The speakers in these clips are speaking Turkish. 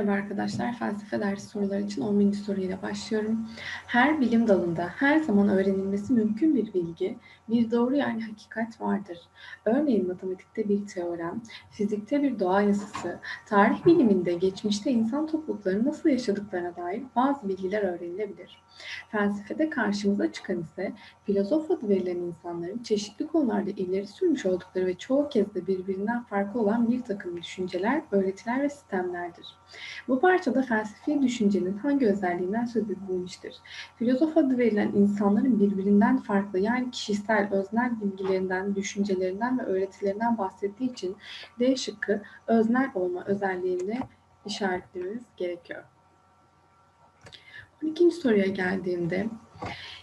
Merhaba arkadaşlar, felsefe dersi soruları için 11. soruyla başlıyorum. Her bilim dalında her zaman öğrenilmesi mümkün bir bilgi, bir doğru yani hakikat vardır. Örneğin matematikte bir teorem, fizikte bir doğa yasası, tarih biliminde geçmişte insan topluluklarının nasıl yaşadıklarına dair bazı bilgiler öğrenilebilir. Felsefede karşımıza çıkan ise filozof adı verilen insanların çeşitli konularda ileri sürmüş oldukları ve çoğu kez de birbirinden farklı olan bir takım düşünceler, öğretiler ve sistemlerdir. Bu parçada felsefi düşüncenin hangi özelliğinden söz edilmiştir? Filozof adı verilen insanların birbirinden farklı yani kişisel, öznel bilgilerinden, düşüncelerinden ve öğretilerinden bahsettiği için D şıkkı öznel olma özelliğini işaretlememiz gerekiyor. 12. soruya geldiğimde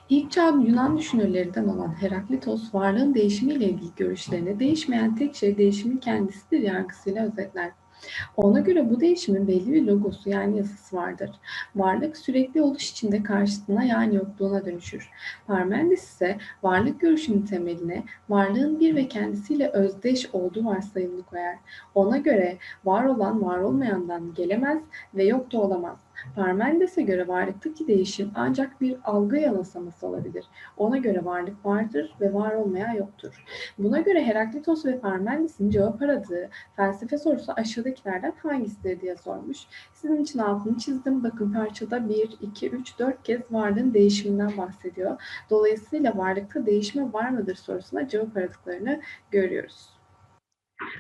İlk çağ Yunan düşünürlerinden olan Heraklitos varlığın değişimiyle ilgili görüşlerini değişmeyen tek şey değişimin kendisidir yargısıyla özetler. Ona göre bu değişimin belli bir logosu yani yasası vardır. Varlık sürekli oluş içinde karşısına yani yokluğuna dönüşür. Parmenides ise varlık görüşünün temeline varlığın bir ve kendisiyle özdeş olduğu varsayımını koyar. Ona göre var olan var olmayandan gelemez ve yok da olamaz. Parmenides'e göre varlıktaki değişim ancak bir algı yanılsaması olabilir. Ona göre varlık vardır ve var olmayan yoktur. Buna göre Heraklitos ve Parmenides'in cevap aradığı felsefe sorusu aşağıdakilerden hangisidir diye sormuş. Sizin için altını çizdim. Bakın parçada 1, 2, 3, 4 kez varlığın değişiminden bahsediyor. Dolayısıyla varlıkta değişme var mıdır sorusuna cevap aradıklarını görüyoruz.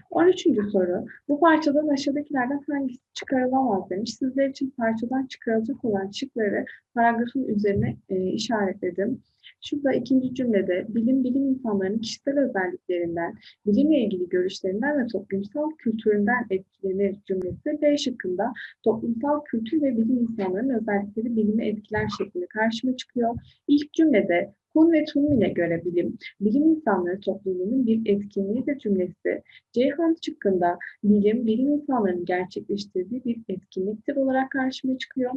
13. soru. Bu parçadan aşağıdakilerden hangisi çıkarılamaz demiş. Sizler için parçadan çıkarılacak olan şıkları paragrafın üzerine e, işaretledim. Şurada ikinci cümlede bilim bilim insanlarının kişisel özelliklerinden, bilimle ilgili görüşlerinden ve toplumsal kültüründen etkilenir cümlesi B şıkkında toplumsal kültür ve bilim insanlarının özellikleri bilimi etkiler şeklinde karşıma çıkıyor. İlk cümlede Kuhn ve Tunmin'e göre bilim, bilim insanları topluluğunun bir etkinliğidir cümlesi. Ceyhan çıkkında bilim, bilim insanlarının gerçekleştirdiği bir etkinliktir olarak karşıma çıkıyor.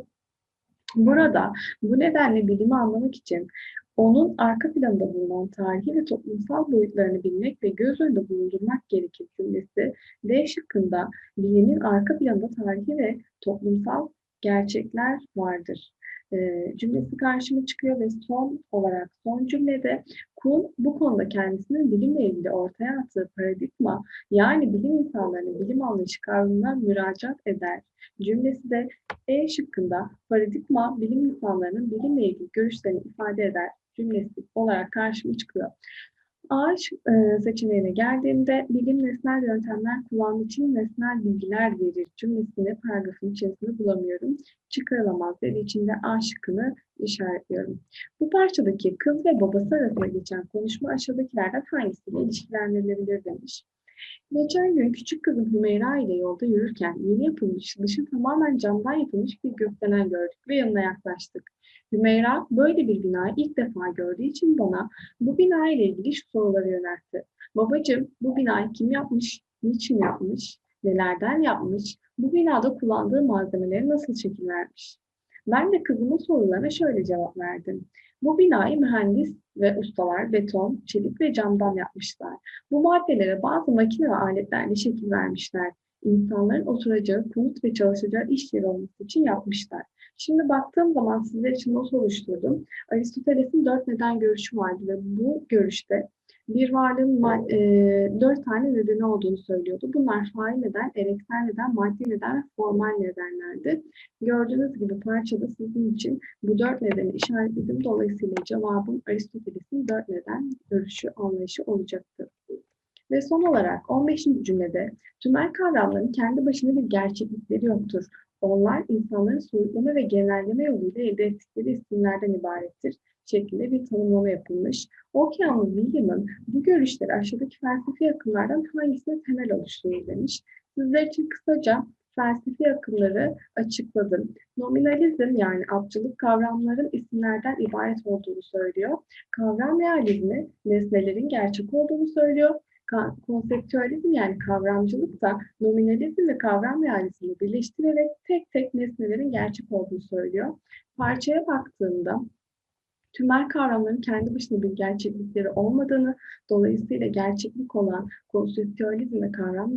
Burada bu nedenle bilimi anlamak için onun arka planında bulunan tarihi ve toplumsal boyutlarını bilmek ve göz önünde bulundurmak gerekir cümlesi D şıkkında bilimin arka planında tarihi ve toplumsal gerçekler vardır e, cümlesi karşıma çıkıyor ve son olarak son cümlede Kuhn bu konuda kendisinin bilimle ilgili ortaya attığı paradigma yani bilim insanlarının bilim anlayışı kavramına müracaat eder. Cümlesi de E şıkkında paradigma bilim insanlarının bilimle ilgili görüşlerini ifade eder cümlesi olarak karşıma çıkıyor. A e, seçeneğine geldiğimde bilim nesnel yöntemler kullandığı için nesnel bilgiler verir cümlesini paragrafın içerisinde bulamıyorum. Çıkarılamaz dediği için de A şıkkını işaretliyorum. Bu parçadaki kız ve babası arasında geçen konuşma aşağıdakilerden hangisiyle ilişkilendirilebilir demiş. Geçen gün küçük kızım Hümeyra ile yolda yürürken yeni yapılmış, dışı tamamen camdan yapılmış bir gökdelen gördük ve yanına yaklaştık. Hümeyra böyle bir binayı ilk defa gördüğü için bana bu bina ile ilgili şu soruları yöneltti. Babacığım bu binayı kim yapmış, niçin yapmış, nelerden yapmış, bu binada kullandığı malzemeleri nasıl şekil vermiş? Ben de kızımın sorularına şöyle cevap verdim. Bu binayı mühendis ve ustalar beton, çelik ve camdan yapmışlar. Bu maddelere bazı makine ve aletlerle şekil vermişler. İnsanların oturacağı, konut ve çalışacağı iş yeri olması için yapmışlar. Şimdi baktığım zaman sizler için not oluşturdum. Aristoteles'in dört neden görüşü vardı ve bu görüşte bir varlığın e, dört tane nedeni olduğunu söylüyordu. Bunlar fail neden, ereksel neden, maddi neden ve formal nedenlerdi. Gördüğünüz gibi parçada sizin için bu dört nedeni işaretledim. Dolayısıyla cevabım Aristoteles'in dört neden görüşü anlayışı olacaktır. Ve son olarak 15. cümlede tümel kavramların kendi başına bir gerçeklikleri yoktur. Onlar insanların soyutlama ve genelleme yoluyla elde ettikleri isimlerden ibarettir şeklinde bir tanımlama yapılmış. Okeanlı William'ın bu görüşleri aşağıdaki felsefi akımlardan hangisine temel oluşturur demiş. Sizler için kısaca felsefi akımları açıkladım. Nominalizm yani abcılık kavramların isimlerden ibaret olduğunu söylüyor. Kavram realizmi nesnelerin gerçek olduğunu söylüyor konseptüalizm yani kavramcılık da nominalizm ve kavram realizmi birleştirerek tek tek nesnelerin gerçek olduğunu söylüyor. Parçaya baktığımda tümel kavramların kendi başına bir gerçeklikleri olmadığını, dolayısıyla gerçeklik olan konseptüalizm ve kavram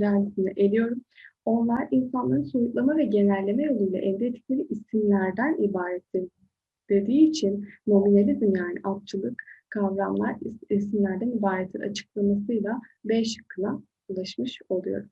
realizmini eliyorum. Onlar insanların soyutlama ve genelleme yoluyla elde ettikleri isimlerden ibarettir dediği için nominalizm yani altçılık kavramlar is- isimlerden ibarettir açıklamasıyla B şıkkına ulaşmış oluyoruz.